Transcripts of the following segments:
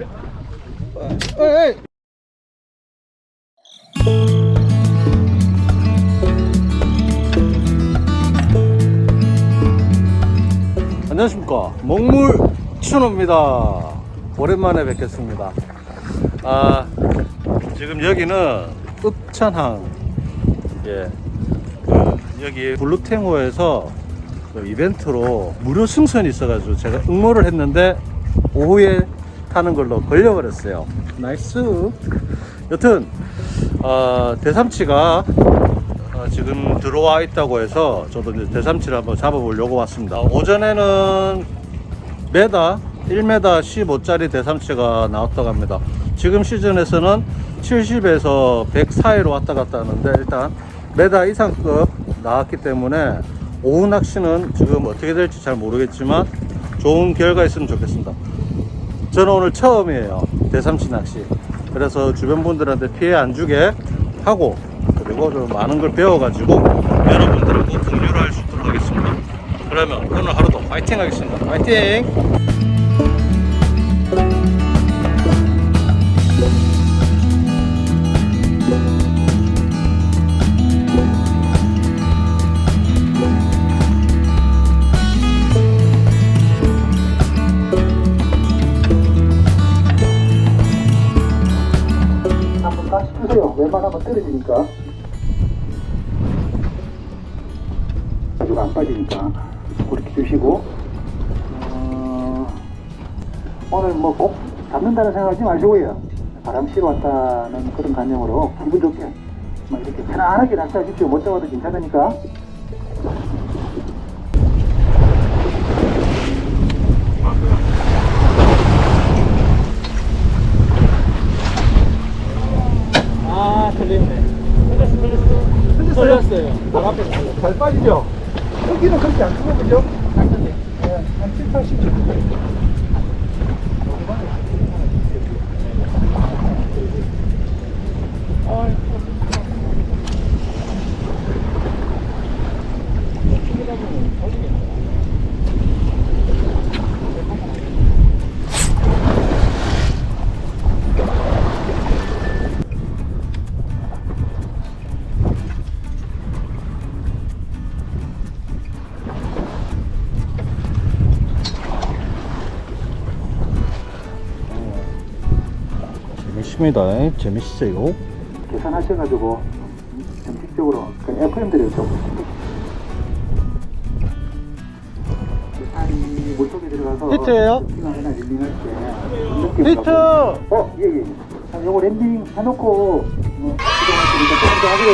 에이! 안녕하십니까. 먹물 춘호입니다. 오랜만에 뵙겠습니다. 아 지금 여기는 읍천항. 예, 그 여기 블루탱호에서 그 이벤트로 무료 승선이 있어가지고 제가 응모를 했는데 오후에 타는 걸로 걸려버렸어요 나이스 여튼 어, 대삼치가 어, 지금 들어와 있다고 해서 저도 이제 대삼치를 한번 잡아보려고 왔습니다. 오전에는 메다 1m 15짜리 대삼치가 나왔다고 합니다. 지금 시즌에서는 70에서 100 사이로 왔다 갔다 하는데 일단 메다 이상급 나왔기 때문에 오후 낚시는 지금 어떻게 될지 잘 모르겠지만 좋은 결과 있으면 좋겠습니다. 저는 오늘 처음이에요. 대삼치 낚시. 그래서 주변 분들한테 피해 안 주게 하고 그리고 좀 많은 걸 배워가지고 여러분들하고 공유를 할 수 있도록 하겠습니다. 그러면 오늘 하루도 파이팅 하겠습니다. 파이팅! 떨어지니까. 가지고 안 빠지니까. 그렇게 주시고. 어, 오늘 뭐 꼭 잡는다는 생각하지 마시고요. 바람 쐬러 왔다는 그런 관념으로 기분 좋게 막 이렇게 편안하게 낚시하십시오. 못 잡아도 괜찮으니까. 빠지죠? 여기는 그렇게 안 크고 그죠? 네, 한 7, 80 정도. 재 밌습니다. 재밌어요. 계산하셔가지고 정식적으로 그 FM들이 좀 아니 물속에 들어가서 히트예요? 링하거나 릴링할 때 히트! 어 예 예 자 요거 랜딩 해놓고 뭐 이동할 테니까 조금 더 하기로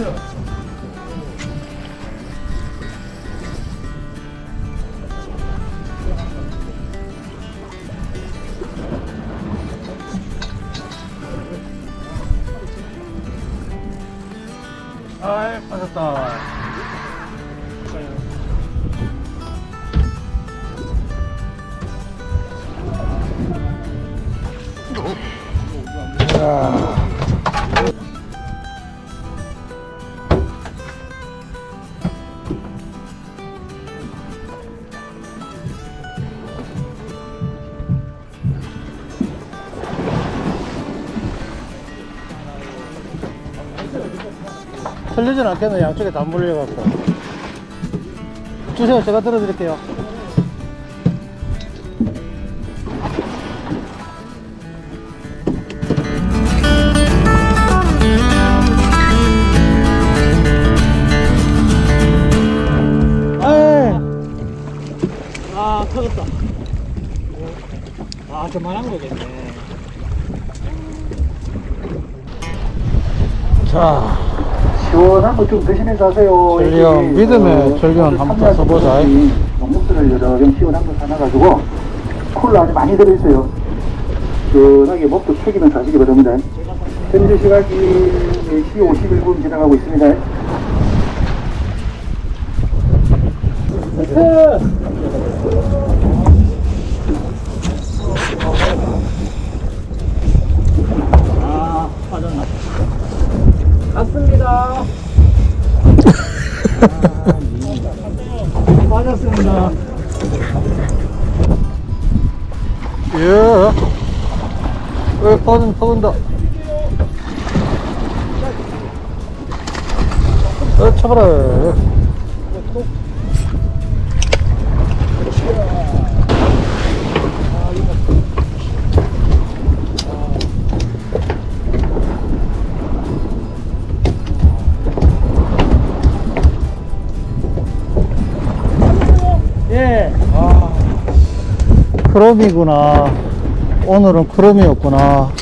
céu. Ai, faz. 틀리진 않겠네 양쪽에 다 물려갖고 주세요 제가 들어드릴게요. 아. 아, 저만한 거겠네. 자 시원한 거 좀 드시면서 하세요. 전령, 여기, 믿음의 전령 한번 더 써보자. 목목들을 여러 명 시원한 거 사놔가지고 콜라 아주 많이 들어있어요. 시원하게 먹고 책임을 가시기 바랍니다. 현재 시각이 4시 51분 지나가고 있습니다. 갔습니다. 아, 빠졌습니다. 예. 왜 퍼든다. 어, 쳐봐라. 크롬이구나. 오늘은 크롬이었구나.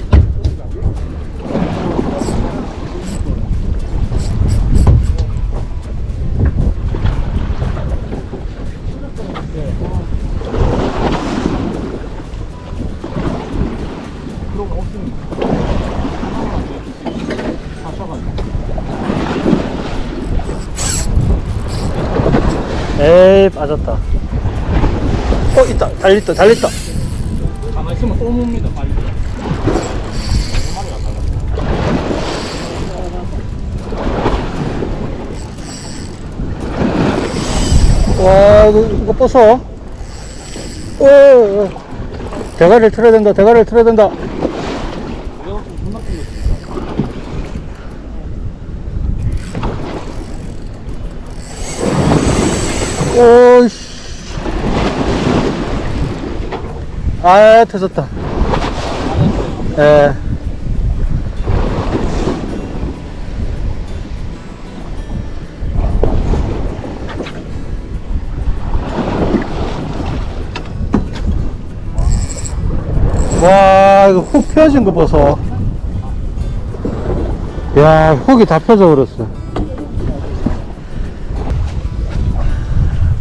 에이 빠졌다. 어 있다 달렸다 달렸다. 가만히 있으면 또 mov니다, 빨리. 와 이거, 이거 벗어. 어, 어. 대가리를 틀어야 된다 대가리를 틀어야 된다. 오이씨. 아, 터졌다. 예. 와, 이거 훅 펴진 거 봐서. 야, 훅이 다 펴져 버렸어.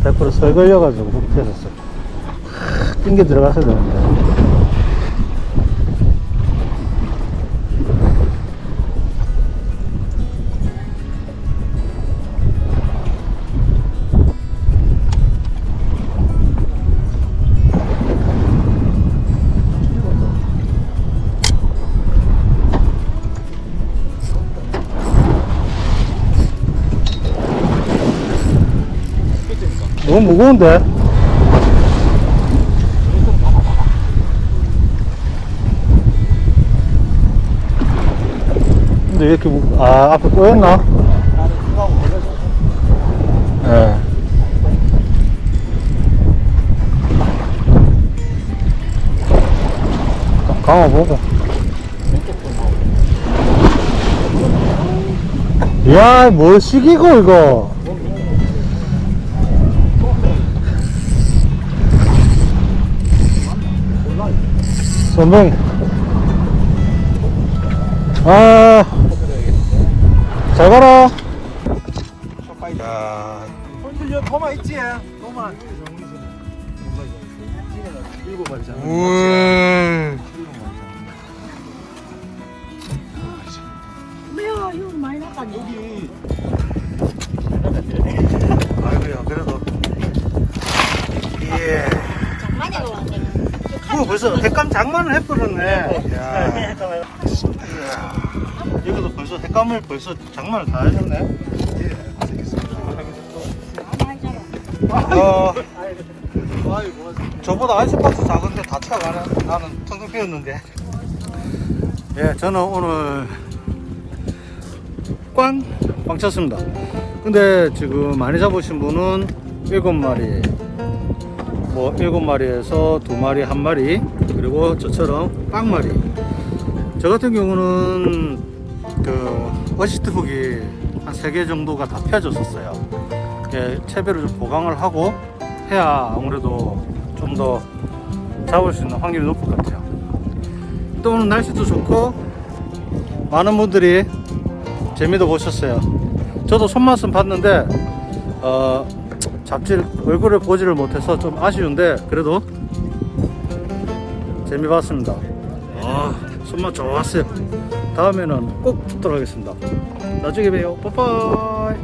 100%설 걸려가지고 훅 펴졌어. 낑겨 들어갔어야 되는데. 너무 무거운데? 근데 왜 이렇게 무... 아 앞에 꼬였나? 예. 강화 보고. 야, 뭘 시기고 이거? 선봉. 아, 잘 가라. 야, 손질려 도마 있지? 도마. 일곱. 음. 뭐야 이거 많이 여기 아이고야 그래도 예. 장만이 올라왔네. 뭐 벌써 핵감 장만을 해버렸네. 야. 여기도 벌써 핵감을 벌써 장만을 다 하셨네. 어, 저보다 아이스박스 작은데 다 차가네. 나는 텅텅 비었는데. 예, 저는 오늘 꽝! 꽝 쳤습니다. 근데 지금 많이 잡으신 분은 일곱 마리, 뭐 일곱 마리에서 두 마리, 한 마리, 그리고 저처럼 빵 마리. 저 같은 경우는 그 어시트 훅이 한세개 정도가 다 펴졌었어요. 예, 채배를 좀 보강을 하고 해야 아무래도 좀 더 잡을 수 있는 확률이 높을 것 같아요. 또 오늘 날씨도 좋고 많은 분들이 재미도 보셨어요. 저도 손맛은 봤는데 어, 잡질 얼굴을 보지를 못해서 좀 아쉬운데 그래도 재미 봤습니다. 아 손맛 좋았어요. 다음에는 꼭 뵙도록 하겠습니다. 나중에 봬요. 빠빠이.